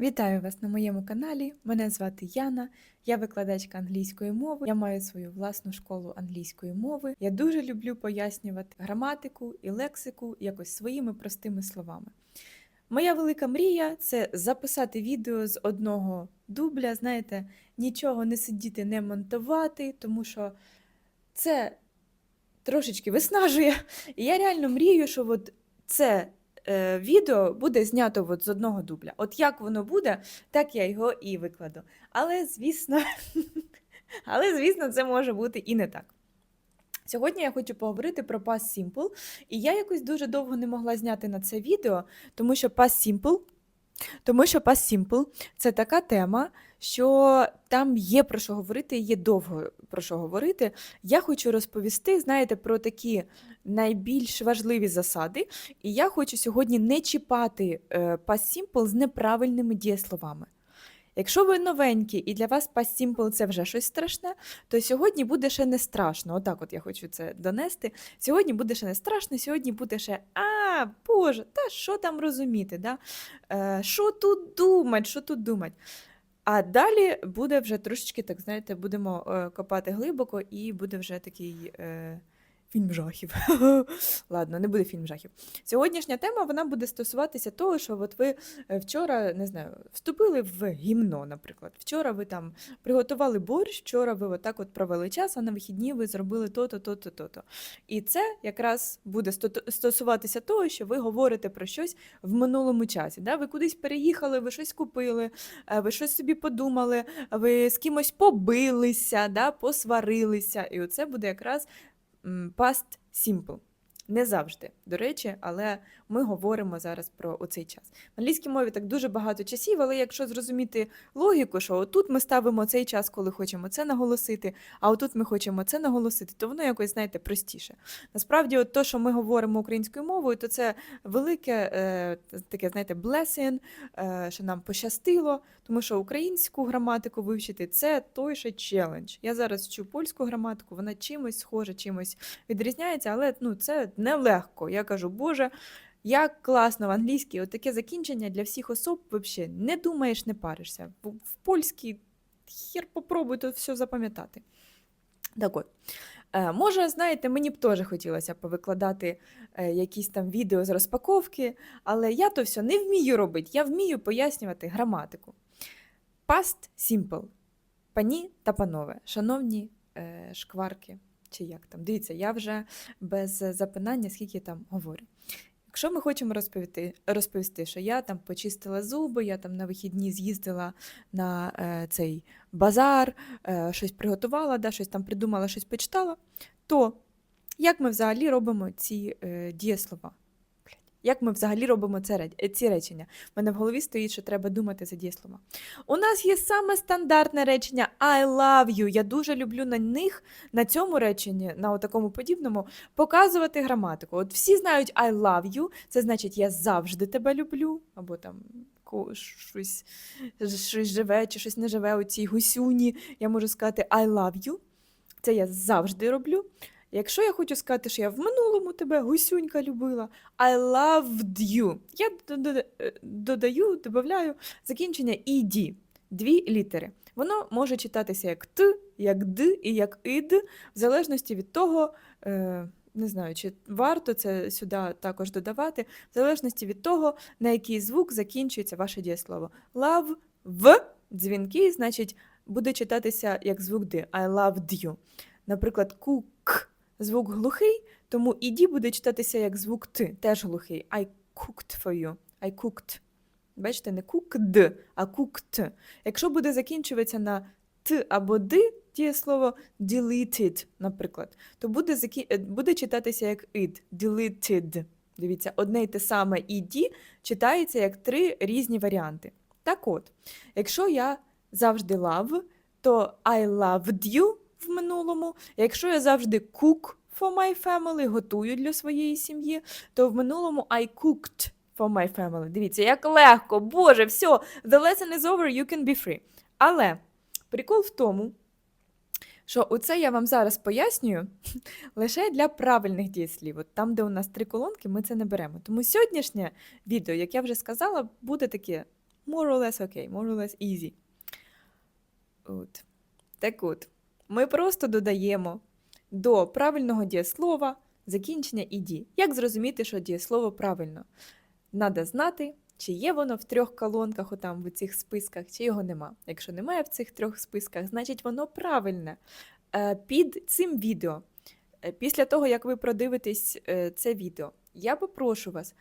Вітаю вас на моєму каналі. Мене звати Яна, я викладачка англійської мови. Я маю свою власну школу англійської мови. Я дуже люблю пояснювати граматику і лексику якось своїми простими словами. Моя велика мрія це записати відео з одного дубля, знаєте, нічого не сидіти, не монтувати, тому що це трошечки виснажує. І я реально мрію, що от це е, відео буде знято от з одного дубля. От як воно буде, так я його і викладу. Але, звісно, але, звісно, це може бути і не так. Сьогодні я хочу поговорити про Past Simple, і я якось дуже довго не могла зняти на це відео, тому що Past Simple, тому що Past Simple – це така тема, що там є про що говорити, є довго про що говорити. Я хочу розповісти, знаєте, про такі найбільш важливі засади, і я хочу сьогодні не чіпати е, Past Simple з неправильними дієсловами. Якщо ви новенькі і для вас Past Simple це вже щось страшне, то сьогодні буде ще не страшно. Отак от я хочу це донести. Сьогодні буде ще не страшно, сьогодні буде ще а, Боже, та що там розуміти? Да? Е, Що тут думать, що тут думать? А далі буде вже трошечки, так знаєте, будемо е, копати глибоко, і буде вже такий е, фільм жахів. Ладно, не буде фільм жахів. Сьогоднішня тема вона буде стосуватися того, що от ви е, вчора не знаю, вступили в гімно, наприклад. Вчора ви там приготували борщ, вчора ви отак от провели час, а на вихідні ви зробили то-то, то-то, то-то. І це якраз буде стосуватися того, що ви говорите про щось в минулому часі. Да? Ви кудись переїхали, ви щось купили, е, ви щось собі подумали, ви з кимось побилися, да? посварилися. І оце буде якраз past simple. Не завжди, до речі, але ми говоримо зараз про оцей час. В англійській мові так дуже багато часів, але якщо зрозуміти логіку, що отут ми ставимо цей час, коли хочемо це наголосити, а отут ми хочемо це наголосити, то воно якось, знаєте, простіше. Насправді, от то, що ми говоримо українською мовою, то це велике е, таке, знаєте, blessing, е, що нам пощастило, тому що українську граматику вивчити це той ще челендж. Я зараз вчу польську граматику, вона чимось схожа, чимось відрізняється, але ну, це нелегко. Я кажу, Боже, як класно в англійській, от таке закінчення для всіх особ взагалі не думаєш, не паришся. В, в польській хер попробуй тут все запам'ятати. Так от. Е, може, знаєте, мені б теж хотілося повикладати е, якісь там відео з розпаковки, але я то все не вмію робити. Я вмію пояснювати граматику. Past simple. Пані та панове, шановні е, шкварки, чи як там. Дивіться, я вже без запинання, скільки там говорю. Якщо ми хочемо розповісти, розповісти, що я там почистила зуби, я там на вихідні з'їздила на е, цей базар, е, щось приготувала, да, щось там придумала, щось почитала, то як ми взагалі робимо ці е, дієслова? Як ми взагалі робимо це, ці речення? У мене в голові стоїть, що треба думати за дієслова. У нас є саме стандартне речення I love you. Я дуже люблю на них, на цьому реченні, на такому подібному, показувати граматику. От всі знають I love you, це значить я завжди тебе люблю, або там щось, щось живе чи щось не живе у цій гусюні. Я можу сказати I love you. Це я завжди роблю. Якщо я хочу сказати, що я в минулому тебе гусюнька любила, I loved you. Я е, додаю, додаю закінчення ed, дві літери. Воно може читатися як т, як д і як ід, в залежності від того, е, не знаю, чи варто це сюди також додавати, в залежності від того, на який звук закінчується ваше дієслово. Love в дзвінки, значить, буде читатися як звук д. I loved you. Наприклад, cook звук глухий, тому іді буде читатися як звук т, теж глухий. I cooked for you. I cooked. Бачите, не cooked, а cooked. Якщо буде закінчуватися на т або д, дієслово deleted, наприклад, то буде, закі... е, буде читатися як id, deleted. Дивіться, одне й те саме ed читається як три різні варіанти. Так от, якщо я завжди love, то I loved you в минулому. Якщо я завжди cook for my family, готую для своєї сім'ї, то в минулому I cooked for my family. Дивіться, як легко, Боже, все, the lesson is over, you can be free. Але прикол в тому, що оце я вам зараз пояснюю лише для правильних дієслів. От там, де у нас три колонки, ми це не беремо. Тому сьогоднішнє відео, як я вже сказала, буде таке more or less okay, more or less easy. От. Так от, ми просто додаємо до правильного дієслова закінчення «іді». Як зрозуміти, що дієслово правильно? Надо знати, чи є воно в трьох колонках, отам в цих списках, чи його нема. Якщо немає в цих трьох списках, значить воно правильне. Е, Під цим відео, е, після того, як ви продивитесь е, це відео, я попрошу вас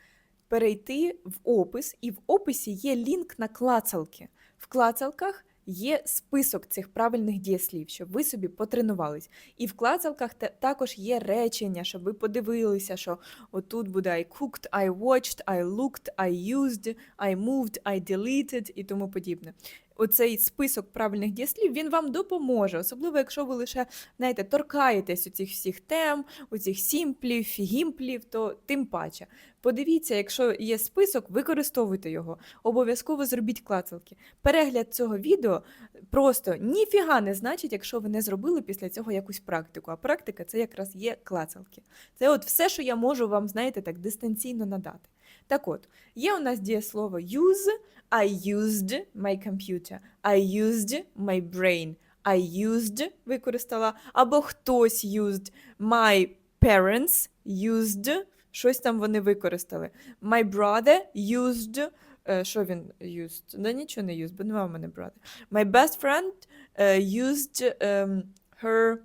перейти в опис, і в описі є лінк на клацалки. В клацалках є список цих правильних дієслів, щоб ви собі потренувались. І в клацалках та- також є речення, щоб ви подивилися, що отут буде I cooked, I watched, I looked, I used, I moved, I deleted і тому подібне. Оцей список правильних дієслів він вам допоможе, особливо якщо ви лише знаєте, торкаєтесь у цих всіх тем, у цих сімплів, гімплів, то тим паче. Подивіться, якщо є список, використовуйте його. Обов'язково зробіть клацалки. Перегляд цього відео просто ніфіга не значить, якщо ви не зробили після цього якусь практику. А практика це якраз є клацалки. Це от все, що я можу вам, знаєте, так дистанційно надати. Так от, є у нас дієслово use, I used my computer, I used my brain, I used використала, або хтось used, my parents used, щось там вони використали. My brother used, е, що він used? Да нічого не used, бо нема в мене brother. My best friend е, used um, her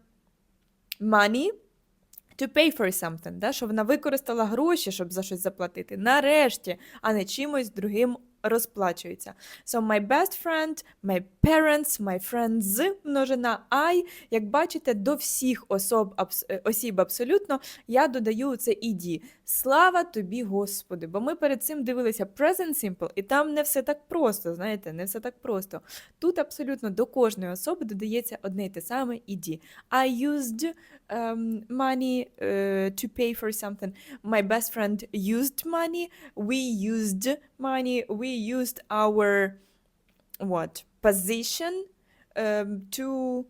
money to pay for something, да? що вона використала гроші, щоб за щось заплатити. Нарешті, а не чимось другим розплачується. So my best friend, my parents, my friends, множина I. Як бачите, до всіх особ, е, осіб абсолютно я додаю це «ed». Слава тобі, Господи! Бо ми перед цим дивилися present simple, і там не все так просто, знаєте, не все так просто. Тут абсолютно до кожної особи додається одне й те саме «ed». I used um, money uh, to pay for something. My best friend used money. We used money. We used our what position um, to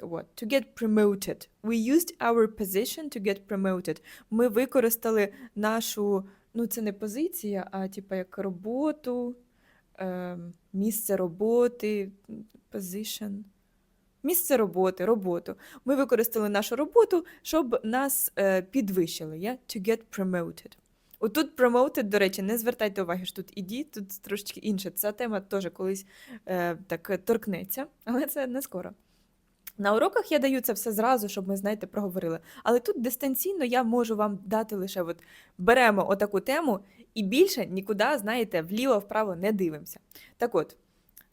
what to get promoted. We used our position to get promoted. Ми використали нашу, ну це не позиція, а типа як роботу, ем, місце роботи, position. Місце роботи, роботу. Ми використали нашу роботу, щоб нас е, підвищили. Yeah? To get promoted. Отут promoted, до речі, не звертайте уваги, що тут іді, тут трошечки інше. Ця тема теж колись е, так торкнеться, але це не скоро. На уроках я даю це все зразу, щоб ми, знаєте, проговорили. Але тут дистанційно я можу вам дати лише от беремо отаку тему і більше нікуди, знаєте, вліво-вправо не дивимося. Так от,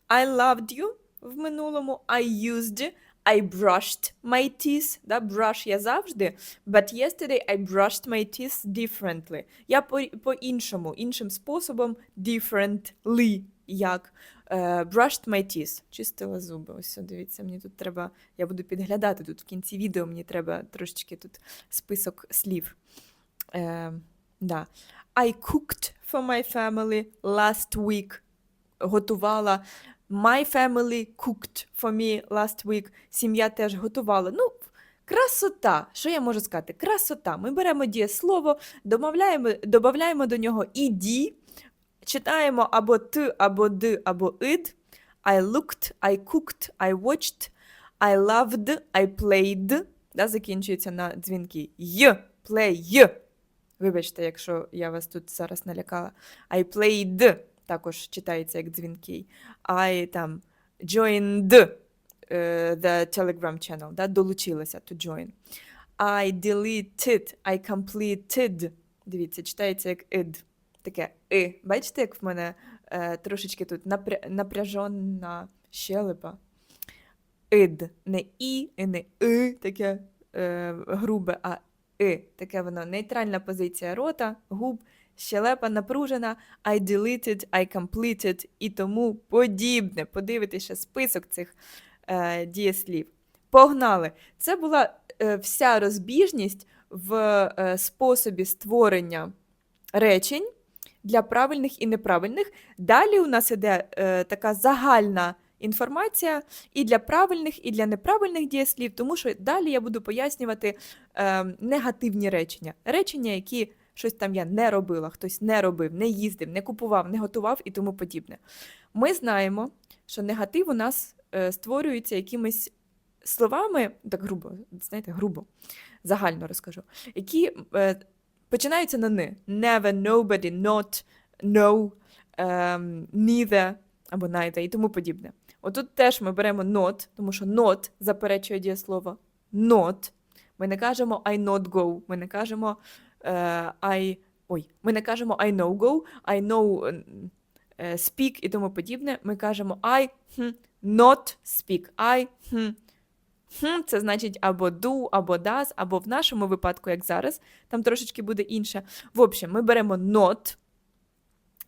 I loved you в минулому, I used, I brushed my teeth. Да, brush я завжди, but yesterday I brushed my teeth differently. Я по- по-іншому, іншим способом, differently, як е, brushed my teeth. Чистила зуби. Ось, дивіться, мені тут треба, я буду підглядати тут в кінці відео, мені треба трошечки тут список слів. Е, да. I cooked for my family last week. Готувала. My family cooked for me last week. Сім'я теж готувала. Ну, красота. Що я можу сказати? Красота. Ми беремо дієслово, домовляємо, додаємо до нього іді, читаємо або т, або д, або id. I looked, I cooked, I watched, I loved, I played. Да, закінчується на дзвінки. Й, play. Вибачте, якщо я вас тут зараз налякала. I played також читається як дзвінкий. I там joined е, the Telegram channel, да, долучилася to join. I deleted, I completed. Дивіться, читається як id. Таке и. Бачите, як в мене е, трошечки тут напря... напряжена щелепа. Id. Не і, і не и, таке е, грубе, а и. Таке воно нейтральна позиція рота, губ, щелепа напружена, I deleted, I completed і тому подібне. Подивитися список цих е, дієслів. Погнали! Це була е, вся розбіжність в е, способі створення речень для правильних і неправильних. Далі у нас іде е, така загальна інформація і для правильних, і для неправильних дієслів, тому що далі я буду пояснювати е, негативні речення. Речення, які щось там я не робила, хтось не робив, не їздив, не купував, не готував і тому подібне. Ми знаємо, що негатив у нас е, створюється якимись словами, так грубо, знаєте, грубо, загально розкажу, які е, починаються на ни. Never, nobody, not, no, ем, neither або neither і тому подібне. Отут теж ми беремо not, тому що not заперечує дієслово not. Ми не кажемо I not go, ми не кажемо I. Ой, ми не кажемо I know go, I know е, speak і тому подібне. Ми кажемо I hm, not speak. I hm, hm, це значить або do, або does, або в нашому випадку, як зараз, там трошечки буде інше. В общем, ми беремо not,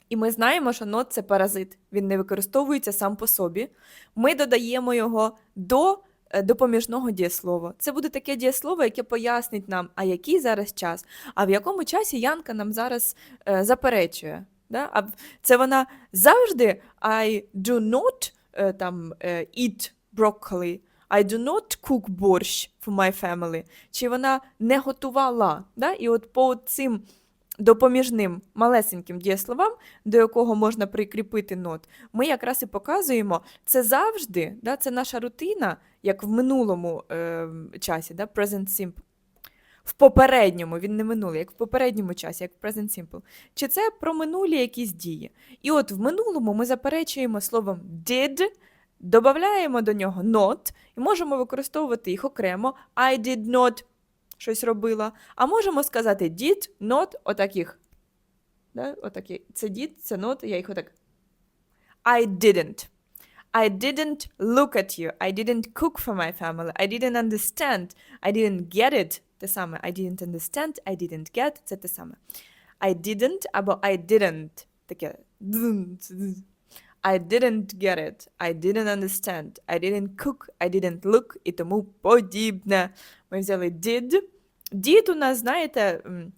і ми знаємо, що not – це паразит. Він не використовується сам по собі. Ми додаємо його до е, допоміжного дієслова. Це буде таке дієслово, яке пояснить нам, а який зараз час, а в якому часі Янка нам зараз е, заперечує. Да? А це вона завжди I do not е, там, е, eat broccoli, I do not cook борщ for my family. Чи вона не готувала. Да? І от по цим допоміжним малесеньким дієсловам, до якого можна прикріпити нот, ми якраз і показуємо, це завжди, да, це наша рутина, як в минулому е, часі, да, present simple. В попередньому, він не минулий, як в попередньому часі, як в present simple. Чи це про минулі якісь дії? І от в минулому ми заперечуємо словом did, додаємо до нього not і можемо використовувати їх окремо. I did not щось робила. А можемо сказати did, not, отаких. Да? Отакі. Це did, це not, я їх отак. I didn't. I didn't look at you. I didn't cook for my family. I didn't understand. I didn't get it. Те саме. I didn't understand. I didn't get. Це те саме. I didn't або I didn't. Таке. I didn't get it. I didn't understand. I didn't cook. I didn't look і тому подібне. Ми взяли did. Дід у нас, знаєте, м,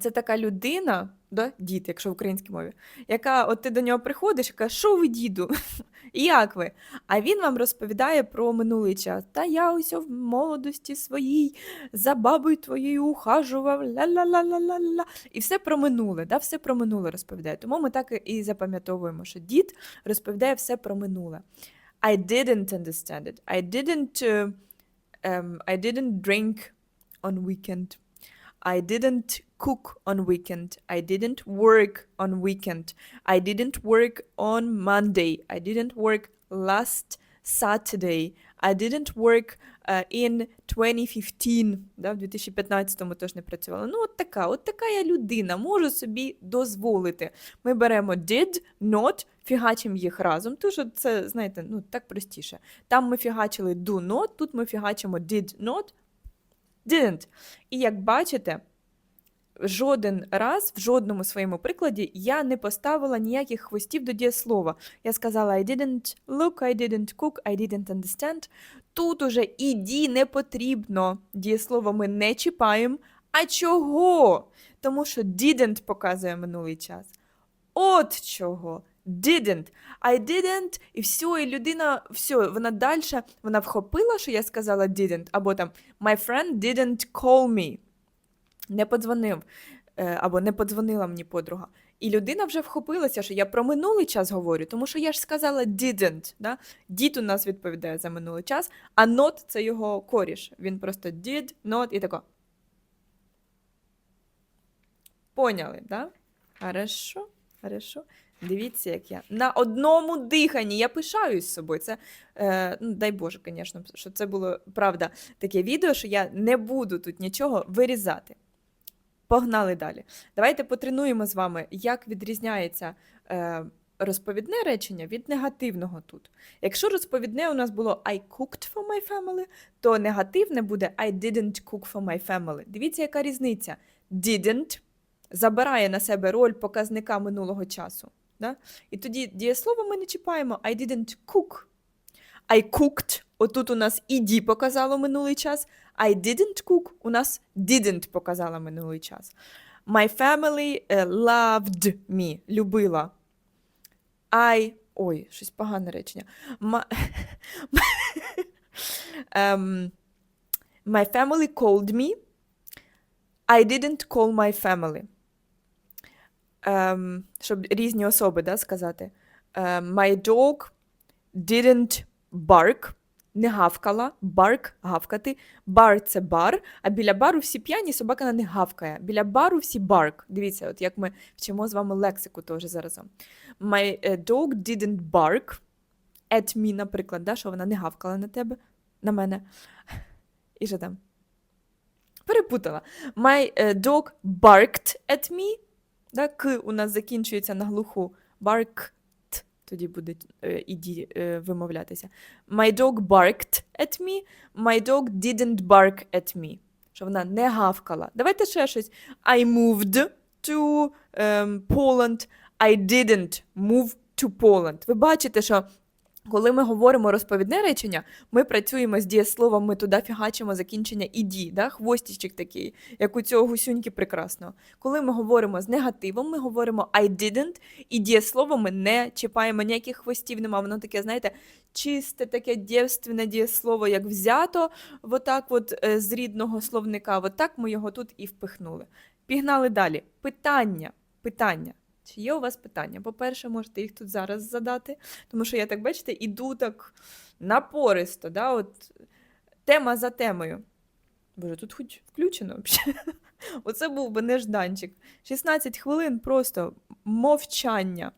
це така людина, да? дід, якщо в українській мові, яка от ти до нього приходиш і кажеш, що ви, діду? Як ви? А він вам розповідає про минулий час. Та я ось в молодості своїй за бабою твоєю ухажував, ла-ла-ла-ла-ла-ла. І все про минуле, да? все про минуле розповідає. Тому ми так і запам'ятовуємо, що дід розповідає все про минуле. I didn't understand it. I didn't, um, I didn't drink on weekend. I didn't cook on weekend. I didn't work on weekend. I didn't work on Monday. I didn't work last Saturday. I didn't work uh, in 2015. Да, в 2015-му теж не працювала. Ну, от така, от така я людина, можу собі дозволити. Ми беремо did, not, фігачимо їх разом, що це, знаєте, ну так простіше. Там ми фігачили do not, тут ми фігачимо did not, didn't. І як бачите, жоден раз в жодному своєму прикладі я не поставила ніяких хвостів до дієслова. Я сказала I didn't look, I didn't cook, I didn't understand. Тут уже іді не потрібно. Дієслово ми не чіпаємо. А чого? Тому що didn't показує минулий час. От чого. Didn't. I didn't, і все, і людина, все, вона далі, вона вхопила, що я сказала didn't, або там My friend didn't call me. Не подзвонив, е, або не подзвонила мені подруга. І людина вже вхопилася, що я про минулий час говорю, тому що я ж сказала didn't. Да? Did у нас відповідає за минулий час, а not це його коріш. Він просто did, not і тако. Поняли, да? Хорошо, хорошо. Дивіться, як я на одному диханні. Я пишаюсь собою. Це е, ну, дай Боже, звісно, що це було правда таке відео, що я не буду тут нічого вирізати. Погнали далі. Давайте потренуємо з вами, як відрізняється е, розповідне речення від негативного тут. Якщо розповідне у нас було I cooked for my family, то негативне буде I didn't cook for my family. Дивіться, яка різниця. Didn't забирає на себе роль показника минулого часу. Да? І тоді дієслово ми не чіпаємо I didn't cook. I cooked. Отут у нас іді показало минулий час. I didn't cook. У нас didn't показала минулий час. My family е, loved me. Любила. I. Ой, щось погане речення. Ем, my family called me. I didn't call my family. Ем, щоб різні особи да, сказати. Ем, my dog didn't bark. Не гавкала, барк гавкати. Бар це бар, а біля бару всі п'яні, собака них гавкає. Біля бару всі барк. Дивіться, от як ми вчимо з вами лексику теж заразом. My е, dog didn't bark at me, наприклад, да, що вона не гавкала на тебе, на мене. І що там? Перепутала. My е, dog barked at me. Да, К у нас закінчується на глуху. Barked. Тоді буде е, е, вимовлятися. My dog barked at me. My dog didn't bark at me. Що вона не гавкала. Давайте ще щось. I moved to um, Poland. I didn't move to Poland. Ви бачите, що коли ми говоримо розповідне речення, ми працюємо з дієсловом, ми туди фігачимо закінчення іді, да? хвостичок такий, як у цього гусюньки прекрасного. Коли ми говоримо з негативом, ми говоримо I didn't, і дієслово ми не чіпаємо ніяких хвостів, нема. Воно таке, знаєте, чисте, таке дівственне дієслово, як взято, отак от е, з рідного словника. Отак ми його тут і впихнули. Пігнали далі. Питання. Питання. Чи є у вас питання? По-перше, можете їх тут зараз задати, тому що я так, бачите, іду так напористо, да, от, тема за темою. Боже, тут хоч включено взагалі. Оце був би нежданчик. 16 хвилин просто мовчання.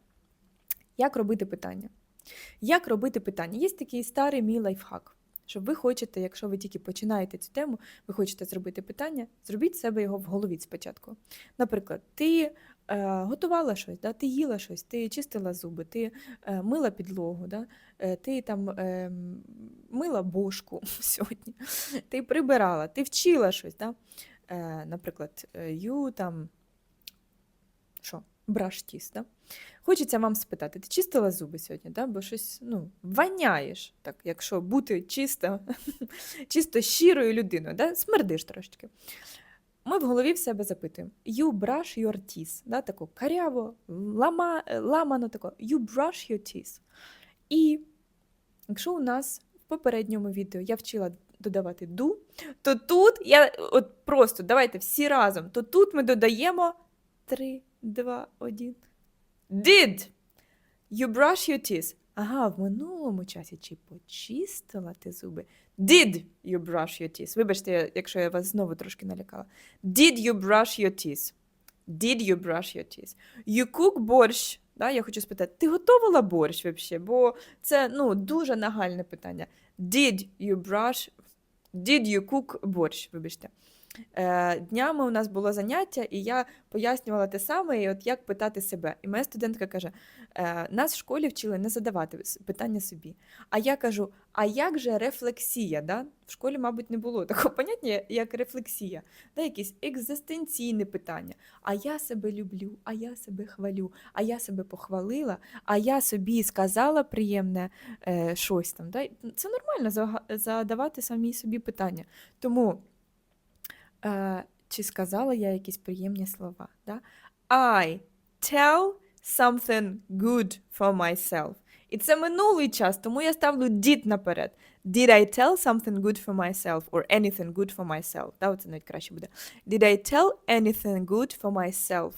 Як робити питання? Як робити питання? Є такий старий мій лайфхак. Що ви хочете, якщо ви тільки починаєте цю тему, ви хочете зробити питання, зробіть себе його в голові спочатку. Наприклад, ти готувала щось, да? ти їла щось, ти чистила зуби, ти е, мила підлогу, да? е, ти там е, мила бошку сьогодні, ти прибирала, ти вчила щось. Да? Е, наприклад, е, you там що? Да? Хочеться вам спитати, ти чистила зуби сьогодні, да? бо щось ну, воняєш, так, якщо бути чисто, чисто щирою людиною, да? смердиш трошечки. Ми в голові в себе запитуємо: You brush your teeth, да? тако каряво, лама, е, ламано тако, you brush your teeth. І якщо у нас в попередньому відео я вчила додавати do, то тут я от просто давайте всі разом, то тут ми додаємо 3, 2, 1. Did you brush your teeth? Ага, в минулому часі чи почистила ти зуби? Did you brush your teeth? Вибачте, якщо я вас знову трошки налякала. Did you brush your teeth? Did you brush your teeth? You cook борщ. Да, я хочу спитати, ти готувала борщ взагалі? Бо це ну, дуже нагальне питання. Did you brush? Did you cook борщ? Вибачте. Е, днями у нас було заняття, і я пояснювала те саме, і от як питати себе. І моя студентка каже: е, нас в школі вчили не задавати питання собі. А я кажу: а як же рефлексія? Да? В школі, мабуть, не було такого поняття, як рефлексія, да? якісь екзистенційні питання. А я себе люблю, а я себе хвалю, а я себе похвалила, а я собі сказала приємне е, щось там. Да? Це нормально задавати самі собі питання. Тому. Е, чи сказала я якісь приємні слова? Да? I tell something good for myself. І це минулий час, тому я ставлю did наперед. Did I tell something good for myself or anything good for myself? Да, оце навіть краще буде. Did I tell anything good for myself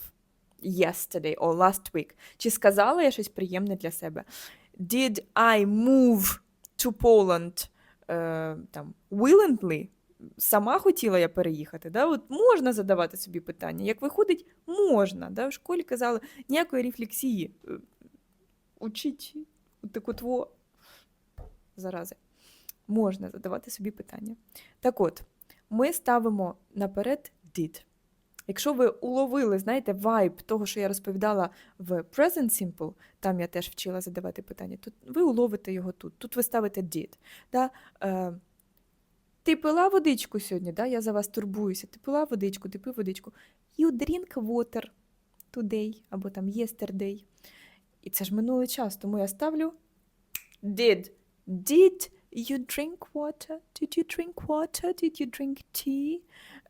yesterday or last week? Чи сказала я щось приємне для себе? Did I move to Poland е, там, willingly? Сама хотіла я переїхати. Да? От можна задавати собі питання. Як виходить, можна. Да? В школі казали, ніякої рефлексії. Е, Учіть таку тво зарази. Можна задавати собі питання. Так от, ми ставимо наперед did. Якщо ви уловили, знаєте, вайб того, що я розповідала в Present Simple, там я теж вчила задавати питання, то ви уловите його тут. Тут ви ставите did. Да? Е, ти пила водичку сьогодні, да? я за вас турбуюся. Ти пила водичку, ти пив водичку. You drink water today або там yesterday. І це ж минулий час, тому я ставлю did. Did you drink water? Did you drink water? Did you drink tea?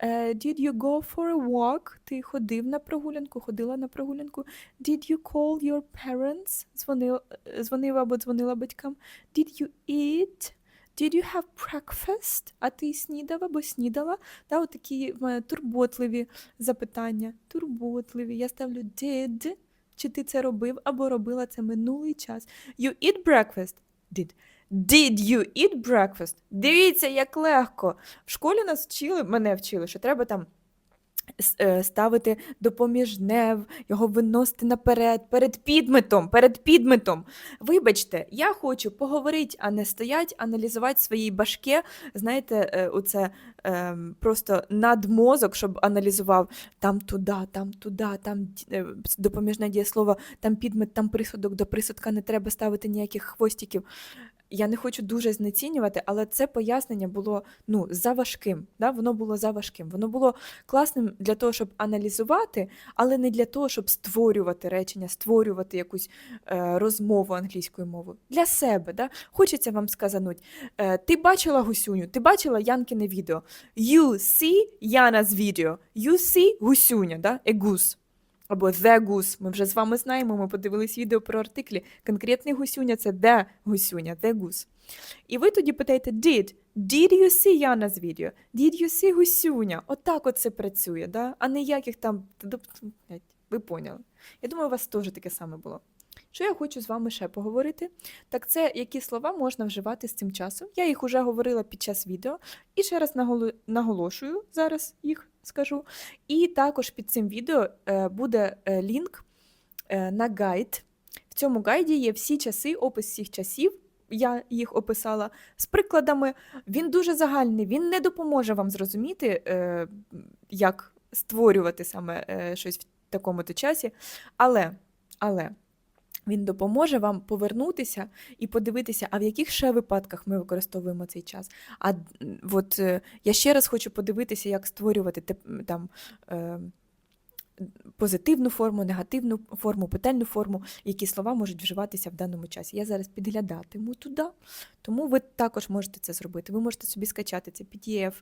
Uh, did you go for a walk? Ти ходив на прогулянку, ходила на прогулянку. Did you call your parents? Дзвонив, дзвонив або дзвонила батькам. Did you eat? Did you have breakfast? А ти снідав або снідала? Да, от такі в мене турботливі запитання. Турботливі. Я ставлю did. Чи ти це робив або робила це минулий час? You eat breakfast? Did. Did you eat breakfast? Дивіться, як легко. В школі нас вчили, мене вчили, що треба там ставити допоміжнев, його виносити наперед, перед підметом, перед підметом. Вибачте, я хочу поговорити, а не стоять, аналізувати свої башки. Знаєте, е, оце е, просто надмозок, щоб аналізував там туди, там туди, там е, допоміжне дієслово, там підмет, там присудок, до присудка не треба ставити ніяких хвостиків. Я не хочу дуже знецінювати, але це пояснення було ну, заважким. Да? Воно було заважким. Воно було класним для того, щоб аналізувати, але не для того, щоб створювати речення, створювати якусь е, розмову англійською мовою. Для себе. Да? Хочеться вам сказануть. Е, ти бачила гусюню, ти бачила Янкине відео. You see Яна's відео. You see гусюня, да? a goose. Або the goose. Ми вже з вами знаємо, ми подивились відео про артиклі. Конкретний гусюня це the гусюня, the goose. І ви тоді питаєте did. Did you see Яна's відео? Did you see гусюня? Отак от це працює, да? а ніяких там. Ви поняли. Я думаю, у вас теж таке саме було. Що я хочу з вами ще поговорити? Так це які слова можна вживати з цим часом. Я їх уже говорила під час відео, і ще раз наголо- наголошую, зараз їх скажу. І також під цим відео е, буде е, лінк е, на гайд. В цьому гайді є всі часи, опис всіх часів. Я їх описала з прикладами. Він дуже загальний, він не допоможе вам зрозуміти, як створювати саме щось в такому-то часі. Але, але він допоможе вам повернутися і подивитися, а в яких ще випадках ми використовуємо цей час. А от е, я ще раз хочу подивитися, як створювати там. Е, Позитивну форму, негативну форму, питальну форму, які слова можуть вживатися в даному часі. Я зараз підглядатиму туди, тому ви також можете це зробити. Ви можете собі скачати це PDF,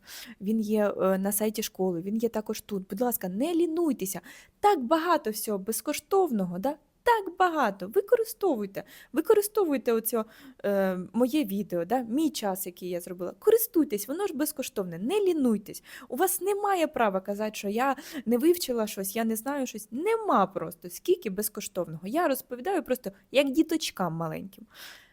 він є е, на сайті школи, він є також тут. Будь ласка, не лінуйтеся. Так багато всього безкоштовного, да? Так багато. Використовуйте. Використовуйте оцьо, е, моє відео, да? мій час, який я зробила. Користуйтесь, воно ж безкоштовне, не лінуйтесь. У вас немає права казати, що я не вивчила щось, я не знаю щось. Нема просто скільки безкоштовного. Я розповідаю просто як діточкам маленьким.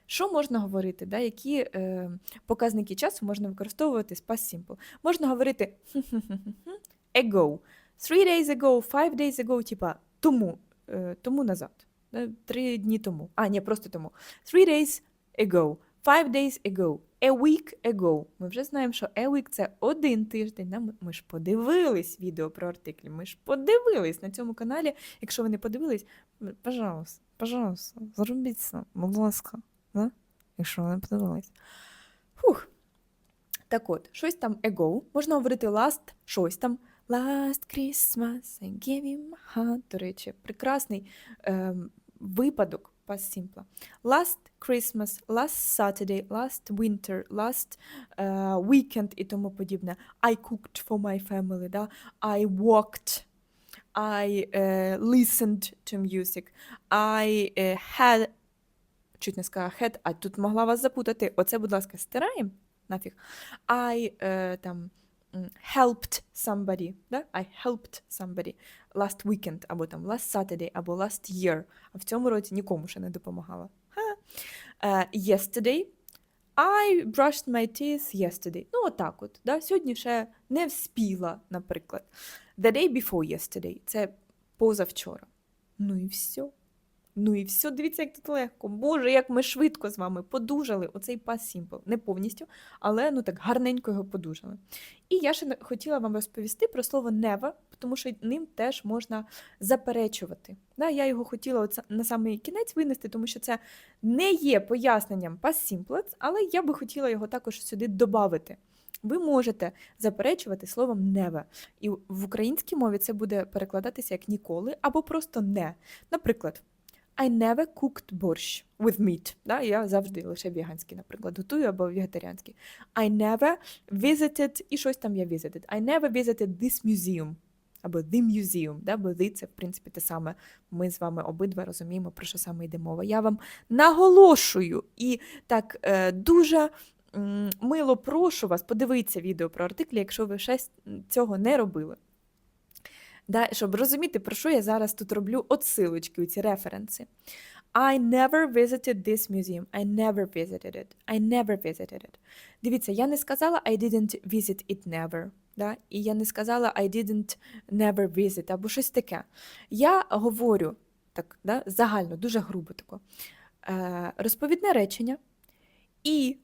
Що можна говорити? Да? Які е, показники часу можна використовувати з past simple? Можна говорити ago, three days ago, five days ago, типа тому, тому назад. Три дні тому. А, ні, просто тому. Three days ago, five days ago, a week ago. Ми вже знаємо, що a week – це один тиждень. Ми, ж подивились відео про артиклі, ми ж подивились на цьому каналі. Якщо ви не подивились, пожалуйста, пожалуйста, зробіть будь ласка, да? якщо ви не подивились. Фух. Так от, щось там ago. Можна говорити last, щось там. Last Christmas I gave you my heart. До речі, прекрасний ем, випадок past simple. Last Christmas, last Saturday, last winter, last е, weekend і тому подібне. I cooked for my family, да? I walked, I е, listened to music, I е, had, чуть не сказала had, а тут могла вас запутати. Оце, будь ласка, стираємо нафіг. I е, там helped somebody, да? I helped somebody last weekend, або там last Saturday, або last year. А в цьому році нікому ще не допомагала. Ха. Е, yesterday. I brushed my teeth yesterday. Ну, отак от. Да? Сьогодні ще не вспіла, наприклад. The day before yesterday. Це позавчора. Ну і все. Ну і все, дивіться, як тут легко. Боже, як ми швидко з вами подужали оцей past simple. Не повністю, але ну так гарненько його подужали. І я ще хотіла вам розповісти про слово never, тому що ним теж можна заперечувати. Да, я його хотіла на самий кінець винести, тому що це не є поясненням past simple, але я би хотіла його також сюди додати. Ви можете заперечувати словом never. І в українській мові це буде перекладатися як ніколи або просто не. Наприклад, I never cooked борщ with meat. Да? Я завжди лише веганський, наприклад, готую або вегетаріанський. I never visited, і щось там я visited. I never visited this museum. Або the museum, да? бо the – це, в принципі, те саме. Ми з вами обидва розуміємо, про що саме йде мова. Я вам наголошую і так е, дуже мило прошу вас, подивіться відео про артиклі, якщо ви ще цього не робили. Да, щоб розуміти, про що я зараз тут роблю отсилочки, ці референси. I never visited this museum. I never visited it. I never visited it. Дивіться, я не сказала I didn't visit it never. Да? І я не сказала I didn't never visit або щось таке. Я говорю так, да, загально, дуже грубо тако. Е, розповідне речення і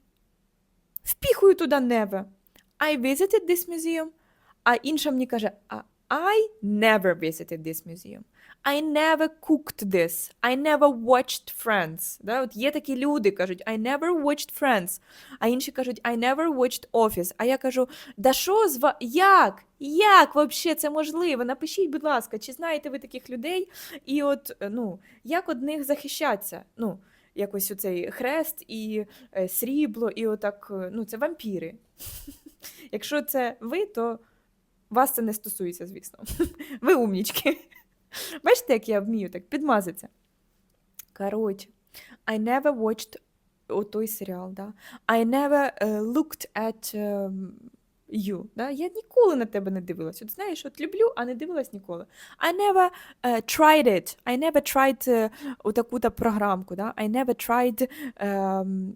впіхую туди never. I visited this museum, а інша мені каже «А I never visited this museum. I never cooked this. I never watched Friends. Да? От є такі люди, кажуть, I never watched Friends. А інші кажуть, I never watched Office. А я кажу, да що з ва... Як? Як взагалі це можливо? Напишіть, будь ласка, чи знаєте ви таких людей? І от, ну, як од них захищатися? Ну, якось оцей хрест і е, срібло, і отак, е, ну, це вампіри. Якщо це ви, то вас це не стосується, звісно. Ви умнічки. Бачите, як я вмію так підмазатися. Коротше, I never watched той серіал, да? I never uh, looked at um, you. Да? Я ніколи на тебе не дивилась. От знаєш, от люблю, а не дивилась ніколи. I never uh, tried it. I never tried uh, отаку-то програмку. Да? I never tried um,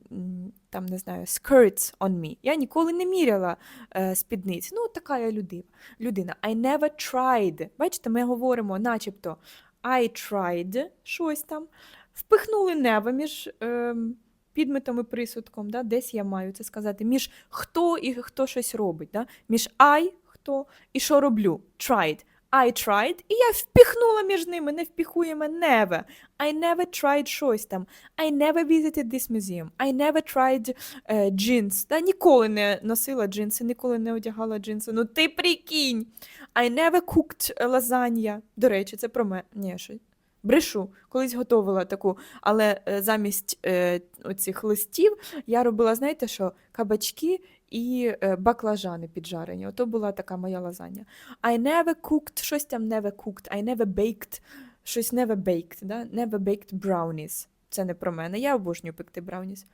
там, не знаю, skirts on me. Я ніколи не міряла uh, спідниць. Ну, така я людина. людина. I never tried. Бачите, ми говоримо начебто I tried щось там. Впихнули небо між ем, підметом і присудком, да? десь я маю це сказати, між хто і хто щось робить. Да? Між I, хто і що роблю. Tried. I tried, і я впіхнула між ними, не впіхуємо never. I never tried щось там. I never visited this museum. I never tried uh, jeans. Та ніколи не носила джинси, ніколи не одягала джинси. Ну ти прикинь. I never cooked lasagna. До речі, це про мене. Ні, що. Брешу, колись готувала таку, але е, замість е, оцих листів я робила, знаєте що, кабачки і е, баклажани піджарені. Ото була така моя лазанья. I never cooked, щось там never cooked, I never baked, щось never baked, да? never baked brownies. Це не про мене. Я обожнюю пекти brownies.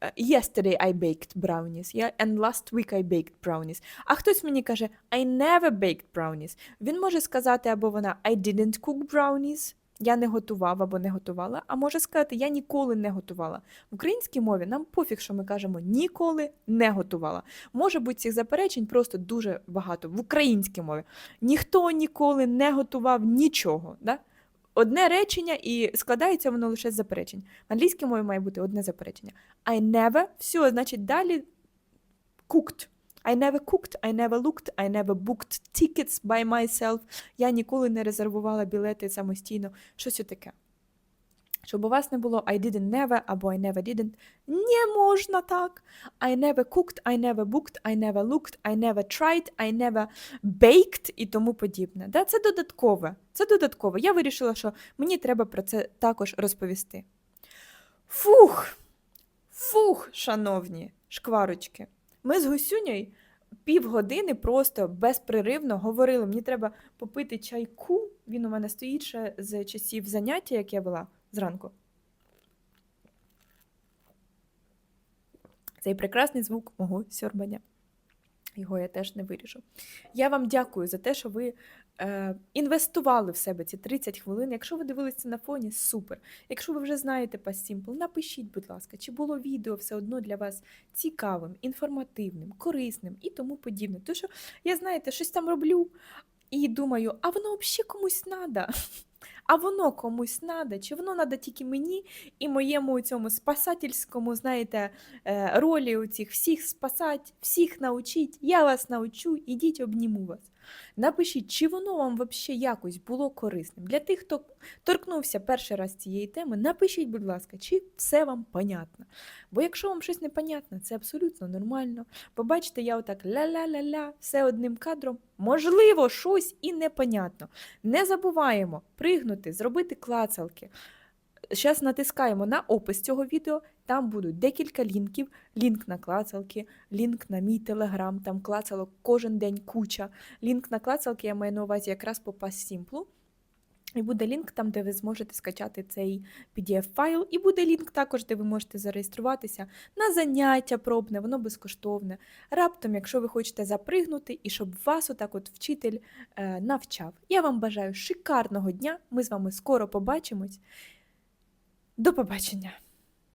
Е, Yesterday I baked brownies. Yeah? And last week I baked brownies. А хтось мені каже, I never baked brownies. Він може сказати або вона I didn't cook brownies. Я не готував або не готувала, а може сказати, я ніколи не готувала. В українській мові нам пофіг, що ми кажемо ніколи не готувала. Може бути цих заперечень просто дуже багато. В українській мові ніхто ніколи не готував нічого. Да? Одне речення і складається воно лише з заперечень. В англійській мові має бути одне заперечення. I never, все, значить, далі cooked. I never cooked, I never looked, I never booked tickets by myself. Я ніколи не резервувала білети самостійно. Щось таке. Щоб у вас не було I didn't never або I never didn't. Не можна так. I never cooked, I never booked, I never looked, I never tried, I never baked і тому подібне. Да? Це додаткове. Це додаткове. Я вирішила, що мені треба про це також розповісти. Фух! Фух, шановні шкварочки. Ми з Гусюнєю півгодини просто безпреривно говорили. Мені треба попити чайку. Він у мене стоїть ще з часів заняття, як я була зранку. Цей прекрасний звук мого сьорбання. Його я теж не виріжу. Я вам дякую за те, що ви е, інвестували в себе ці 30 хвилин. Якщо ви дивилися на фоні, супер. Якщо ви вже знаєте Past Simple, напишіть, будь ласка, чи було відео все одно для вас цікавим, інформативним, корисним і тому подібне. Тому що я, знаєте, щось там роблю і думаю, а воно взагалі комусь треба. А воно комусь надо, чи воно надо тільки мені і моєму цьому спасательському, знаєте, е, ролі у цих всіх спасати, всіх научить, я вас научу, ідіть обніму вас. Напишіть, чи воно вам взагалі якось було корисним. Для тих, хто торкнувся перший раз цієї теми, напишіть, будь ласка, чи все вам понятно. Бо якщо вам щось непонятно, це абсолютно нормально. Побачите, я отак ля-ля-ля-ля, все одним кадром. Можливо, щось і непонятно. Не забуваємо пригнути, зробити клацалки. Зараз натискаємо на опис цього відео, там будуть декілька лінків, лінк на клацалки, лінк на мій телеграм, там клацалок кожен день куча. Лінк на клацалки я маю на увазі якраз по Simple. І буде лінк там, де ви зможете скачати цей PDF-файл, і буде лінк також, де ви можете зареєструватися на заняття пробне, воно безкоштовне. Раптом, якщо ви хочете запригнути і щоб вас отак от вчитель е, навчав. Я вам бажаю шикарного дня. Ми з вами скоро побачимось. До побачення!